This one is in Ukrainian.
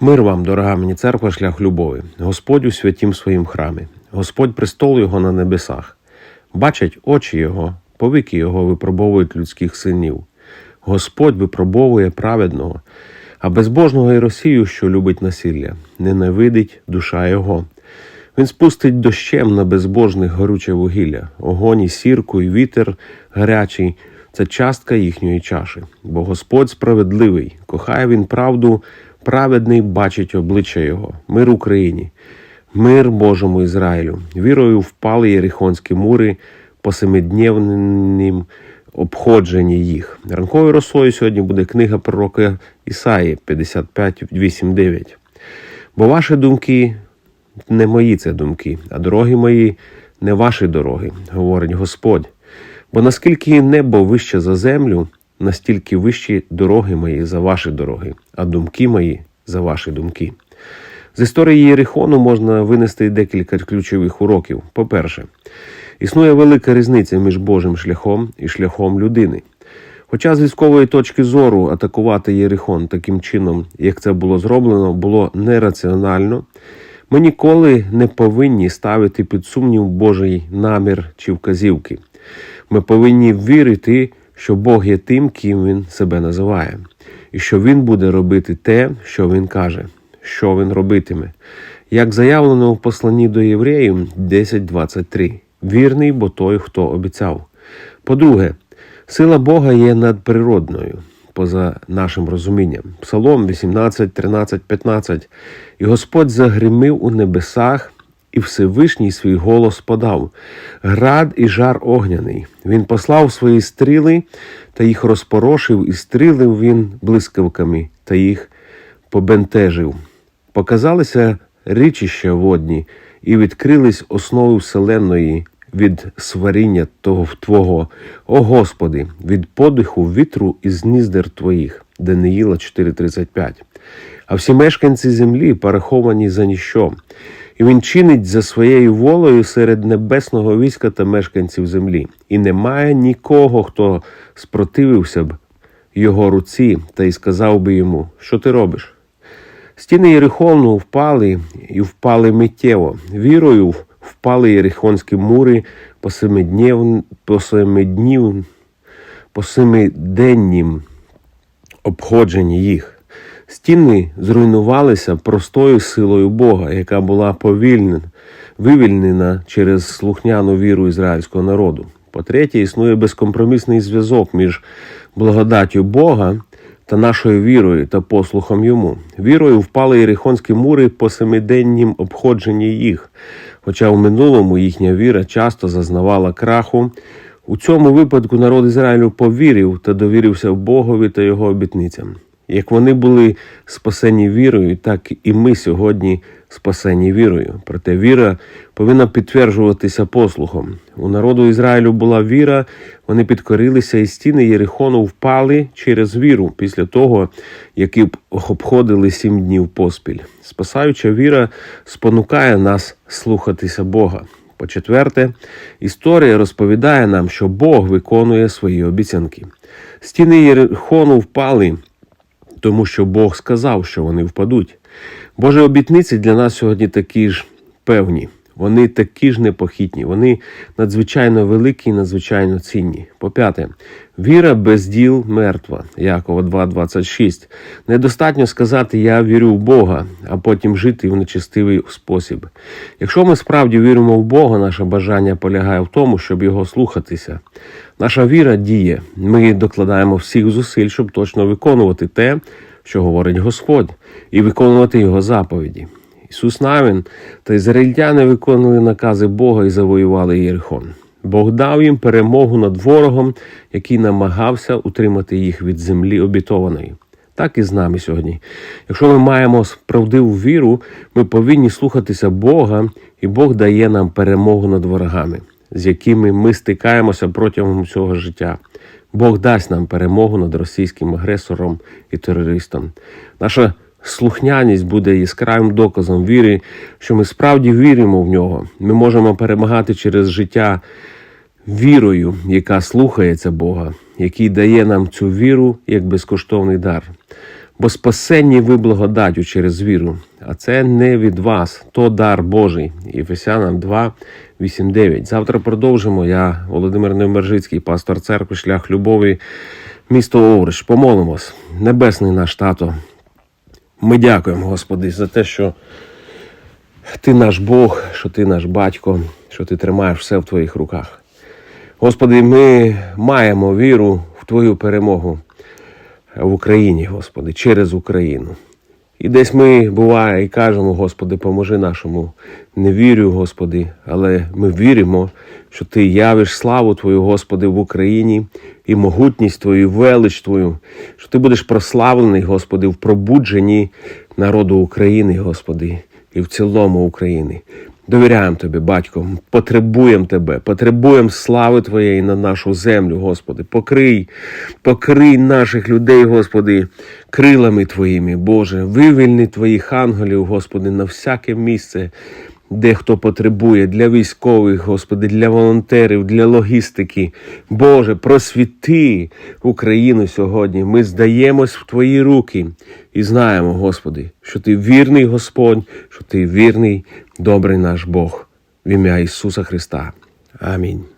Мир вам, дорога мені церква, шлях любові, Господь у святім своїм храмі, Господь престол Його на небесах. Бачать очі Його, повіки Його випробовують людських синів. Господь випробовує праведного, а безбожного і Росію, що любить насилля, ненавидить душа Його. Він спустить дощем на безбожних горюче вугілля, огонь і сірку, і вітер гарячий це частка їхньої чаші. Бо Господь справедливий, кохає він правду, праведний бачить обличчя Його. Мир Україні, мир Божому Ізраїлю. Вірою впали єрихонські мури по семидневним обходженні їх. Ранковою росою сьогодні буде книга пророка Ісаї 55, 8, 9. Бо ваші думки не мої це думки, а дороги мої не ваші дороги, говорить Господь. Бо наскільки небо вище за землю, настільки вищі дороги мої за ваші дороги, а думки мої за ваші думки. З історії Єрихону можна винести декілька ключових уроків. По-перше, існує велика різниця між Божим шляхом і шляхом людини. Хоча з військової точки зору атакувати Єрихон таким чином, як це було зроблено, було нераціонально, ми ніколи не повинні ставити під сумнів Божий намір чи вказівки. Ми повинні вірити, що Бог є тим, ким Він себе називає, і що Він буде робити те, що Він каже, що Він робитиме. Як заявлено в посланні до євреїв 10.23. Вірний, бо той, хто обіцяв. По-друге, сила Бога є надприродною, поза нашим розумінням. Псалом 18, 13, 15. І Господь загримив у небесах, і Всевишній свій голос подав. Град і жар огняний. Він послав свої стріли та їх розпорошив, і стрілив він блискавками та їх побентежив. Показалися річища водні, і відкрились основи вселенної від сваріння того Твого, о Господи, від подиху вітру із ніздер Твоїх. Даниїла 4.35. А всі мешканці землі пораховані за ніщо. І він чинить за своєю волею серед небесного війська та мешканців землі. І немає нікого, хто спротивився б його руці та й сказав би йому, що ти робиш? Стіни Єрихону впали і впали миттєво. Вірою впали єрихонські мури по семиднів, по семиднів, по семиденнім обходженні їх. Стіни зруйнувалися простою силою Бога, яка була повільнена, вивільнена через слухняну віру ізраїльського народу. По-третє, існує безкомпромісний зв'язок між благодаттю Бога та нашою вірою та послухом йому. Вірою впали єрихонські мури по семиденнім обходженні їх, хоча в минулому їхня віра часто зазнавала краху. У цьому випадку народ Ізраїлю повірив та довірився Богові та його обітницям. Як вони були спасені вірою, так і ми сьогодні спасені вірою. Проте віра повинна підтверджуватися послухом. У народу Ізраїлю була віра, вони підкорилися, і стіни Єрихону впали через віру після того, як їх обходили сім днів поспіль. Спасаюча віра спонукає нас слухатися Бога. По-четверте, історія розповідає нам, що Бог виконує свої обіцянки. Стіни Єрихону впали тому що Бог сказав, що вони впадуть. Божі обітниці для нас сьогодні такі ж певні, вони такі ж непохитні, вони надзвичайно великі і надзвичайно цінні. По-п'яте, віра без діл мертва. Якова 2,26. Недостатньо сказати Я вірю в Бога, а потім жити в нечестивий спосіб. Якщо ми справді віримо в Бога, наше бажання полягає в тому, щоб його слухатися. Наша віра діє. Ми докладаємо всіх зусиль, щоб точно виконувати те, що говорить Господь, і виконувати Його заповіді. Ісус Навін та ізраїльтяни виконали накази Бога і завоювали Єрихон. Бог дав їм перемогу над ворогом, який намагався утримати їх від землі обітованої. Так і з нами сьогодні. Якщо ми маємо правдиву віру, ми повинні слухатися Бога, і Бог дає нам перемогу над ворогами, з якими ми стикаємося протягом цього життя. Бог дасть нам перемогу над російським агресором і терористом. Наша слухняність буде яскравим доказом віри, що ми справді віримо в нього. Ми можемо перемагати через життя вірою, яка слухається Бога, який дає нам цю віру як безкоштовний дар. бо спасенні ви благодаттю через віру, а це не від вас, то дар Божий. Єфесянам 2, 8, 9. Завтра продовжимо. Я Володимир Невмержицький, пастор церкви, шлях любові, місто Оврич. Помолимось. Небесний наш тато. Ми дякуємо, Господи, за те, що ти наш Бог, що ти наш батько, що ти тримаєш все в твоїх руках. Господи, ми маємо віру в Твою перемогу в Україні, Господи, через Україну. І десь ми буває і кажемо, Господи, поможи нашому невірю, Господи, але ми віримо, що Ти явиш славу Твою, Господи, в Україні і могутність Твою, і велич Твою, що Ти будеш прославлений, Господи, в пробудженні народу України, Господи, і в цілому України. Довіряємо Тобі, батько, потребуємо Тебе, потребуємо слави Твоєї на нашу землю, Господи. Покрий, покрий наших людей, Господи, крилами Твоїми, Боже, вивільни Твоїх ангелів, Господи, на всяке місце, де хто потребує, для військових, Господи, для волонтерів, для логістики. Боже, просвіти Україну сьогодні. Ми здаємось в Твої руки і знаємо, Господи, що Ти вірний Господь, що Ти вірний, добрий наш Бог. В ім'я Ісуса Христа. Амінь.